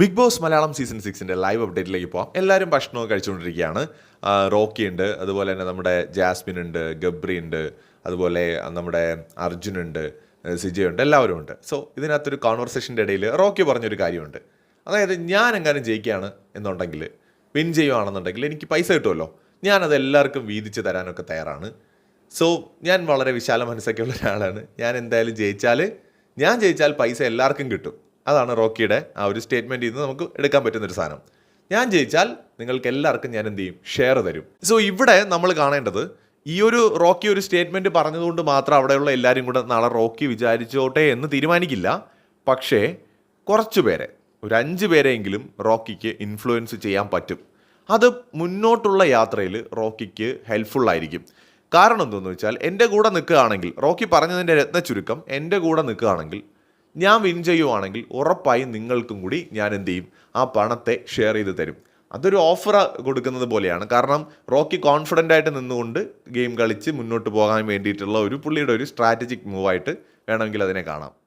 Big Boss Malayalam season സിക്സിന്റെ live അപ്ഡേറ്റിലേക്ക് പോകാം എല്ലാവരും ഭക്ഷണമൊക്കെ കഴിച്ചുകൊണ്ടിരിക്കുകയാണ്. റോക്കി ഉണ്ട് അതുപോലെ തന്നെ നമ്മുടെ ജാസ്മിൻ ഉണ്ട് ഗബ്രി ഉണ്ട് അതുപോലെ നമ്മുടെ അർജുൻ ഉണ്ട് സിജയ് ഉണ്ട് എല്ലാവരും ഉണ്ട്. സോ ഇതിനകത്തൊരു കോൺവെർസേഷന്റെ ഇടയിൽ റോക്കി പറഞ്ഞൊരു കാര്യമുണ്ട്. അതായത് ഞാൻ എങ്ങാനും ജയിക്കുകയാണ് എന്നുണ്ടെങ്കിൽ വിൻ ചെയ്യുകയാണെന്നുണ്ടെങ്കിൽ എനിക്ക് പൈസ കിട്ടുമല്ലോ. ഞാനത് എല്ലാവർക്കും വീതിച്ച് തരാനൊക്കെ തയ്യാറാണ്. സോ ഞാൻ വളരെ വിശാല മനസ്സൊക്കെ ഉള്ള ഒരാളാണ്. ഞാൻ എന്തായാലും ജയിച്ചാൽ ഞാൻ ജയിച്ചാൽ പൈസ എല്ലാവർക്കും കിട്ടും. അതാണ് റോക്കിയുടെ ആ ഒരു സ്റ്റേറ്റ്മെന്റിൽ നിന്ന് നമുക്ക് എടുക്കാൻ പറ്റുന്ന ഒരു സാധനം. ഞാൻ ജയിച്ചാൽ നിങ്ങൾക്ക് എല്ലാവർക്കും ഞാൻ എന്ത് ചെയ്യും? ഷെയർ തരും. സോ ഇവിടെ നമ്മൾ കാണേണ്ടത് ഈ ഒരു റോക്കി ഒരു സ്റ്റേറ്റ്മെന്റ് പറഞ്ഞതുകൊണ്ട് മാത്രം അവിടെയുള്ള എല്ലാവരും കൂടെ നാളെ റോക്കി വിചാരിച്ചോട്ടെ എന്ന് തീരുമാനിക്കില്ല. പക്ഷേ കുറച്ച് പേരെ ഒരു അഞ്ച് പേരെങ്കിലും റോക്കിക്ക് ഇൻഫ്ലുവൻസ് ചെയ്യാൻ പറ്റും. അത് മുന്നോട്ടുള്ള യാത്രയിൽ റോക്കിക്ക് ഹെൽപ്ഫുൾ ആയിരിക്കും. കാരണം എന്തെന്ന് വെച്ചാൽ എന്റെ കൂടെ നിൽക്കുകയാണെങ്കിൽ റോക്കി പറഞ്ഞതിന്റെ രത്ന ചുരുക്കം എന്റെ കൂടെ നിൽക്കുകയാണെങ്കിൽ ഞാൻ വിൻ ചെയ്യുവാണെങ്കിൽ ഉറപ്പായും നിങ്ങൾക്കും കൂടി ഞാൻ എന്ത് ചെയ്യും? ആ പണത്തെ ഷെയർ ചെയ്ത് തരും. അതൊരു ഓഫർ കൊടുക്കുന്നത് പോലെയാണ്. കാരണം റോക്കി കോൺഫിഡന്റ് ആയിട്ട് നിന്നുകൊണ്ട് ഗെയിം കളിച്ച് മുന്നോട്ട് പോകാൻ വേണ്ടിയിട്ടുള്ള ഒരു പുള്ളിയുടെ ഒരു സ്ട്രാറ്റജിക് മൂവായിട്ട് വേണമെങ്കിൽ അതിനെ കാണാം.